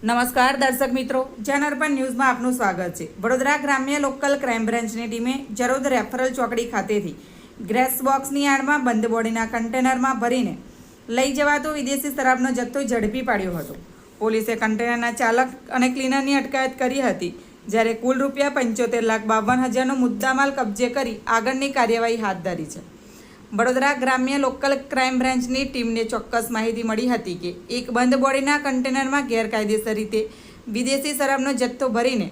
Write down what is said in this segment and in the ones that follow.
નમસ્કાર દર્શક મિત્રો જનઅર્પણ ન્યૂઝમાં આપનું સ્વાગત છે. વડોદરા ગ્રામ્ય લોકલ ક્રાઇમ બ્રાન્ચની ટીમે જરોદ રેફરલ ચોકડી ખાતેથી ગ્રેસ બોક્સની આડમાં બંધ બોડીના કન્ટેનરમાં ભરીને લઈ જવાતો વિદેશી શરાબનો જથ્થો ઝડપી પાડ્યો હતો. પોલીસે કન્ટેનરના ચાલક અને ક્લીનરની અટકાયત કરી હતી, જ્યારે કુલ રૂપિયા પંચોતેર લાખ બાવન હજારનો મુદ્દામાલ કબજે કરી આગળની કાર્યવાહી હાથ ધરી છે. વડોદરા ગ્રામ્ય લોકલ ક્રાઇમ બ્રાન્ચની ટીમને ચોક્કસ માહિતી મળી હતી કે એક બંધ બોડીના કન્ટેનરમાં ગેરકાયદેસર રીતે વિદેશી શરાબનો જથ્થો ભરીને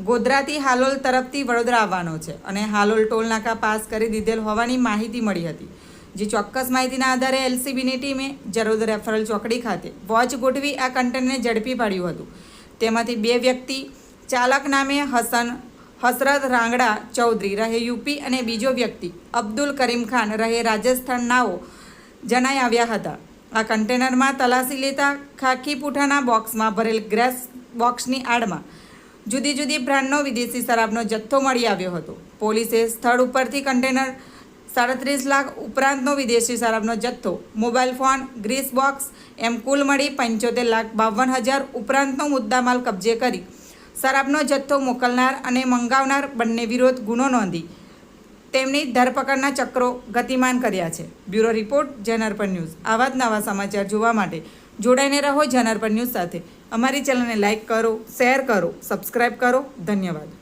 ગોધરાથી હાલોલ તરફથી વડોદરા આવવાનો છે અને હાલોલ ટોલ નાકા પાસ કરી દીધેલ હોવાની માહિતી મળી હતી, જે ચોક્કસ માહિતીના આધારે એલસીબીની ટીમે જરોદ રેફરલ ચોકડી ખાતે વોચ ગોઠવી આ કન્ટેનરને ઝડપી પાડ્યું હતું. તેમાંથી બે વ્યક્તિ ચાલક નામે હસન હસરત રાંગડા ચૌધરી રહે યુપી અને બીજો વ્યક્તિ અબ્દુલ કરીમ ખાન રહે રાજસ્થાન નાઓ જણાઈ આવ્યા હતા. આ કન્ટેનરમાં તલાશી લેતા ખાખી પૂઠાના બોક્સમાં ભરેલ ગ્રેસ બોક્સની આડમાં જુદી જુદી બ્રાન્ડનો વિદેશી શરાબનો જથ્થો મળી આવ્યો હતો. પોલીસે સ્થળ ઉપરથી કન્ટેનર સાડત્રીસ લાખ ઉપરાંતનો વિદેશી શરાબનો જથ્થો, મોબાઈલ ફોન, ગ્રીસ બોક્સ, એમ કુલ મળી પંચોતેર લાખ બાવન હજાર ઉપરાંતનો મુદ્દામાલ કબજે કરી શરાબનો જથ્થો મોકલનાર અને મંગાવનાર બંને વિરોધ ગુનો નોંધી તેમની ધરપકડના ચક્રો ગતિમાન કર્યા છે. બ્યુરો રિપોર્ટ જનરપન ન્યૂઝ. આવા જ નવા સમાચાર જોવા માટે જોડાઈને રહો જનરપન ન્યૂઝ સાથે. અમારી ચેનલને લાઇક કરો, શેર કરો સબસ્ક્રાઈબ કરો. ધન્યવાદ.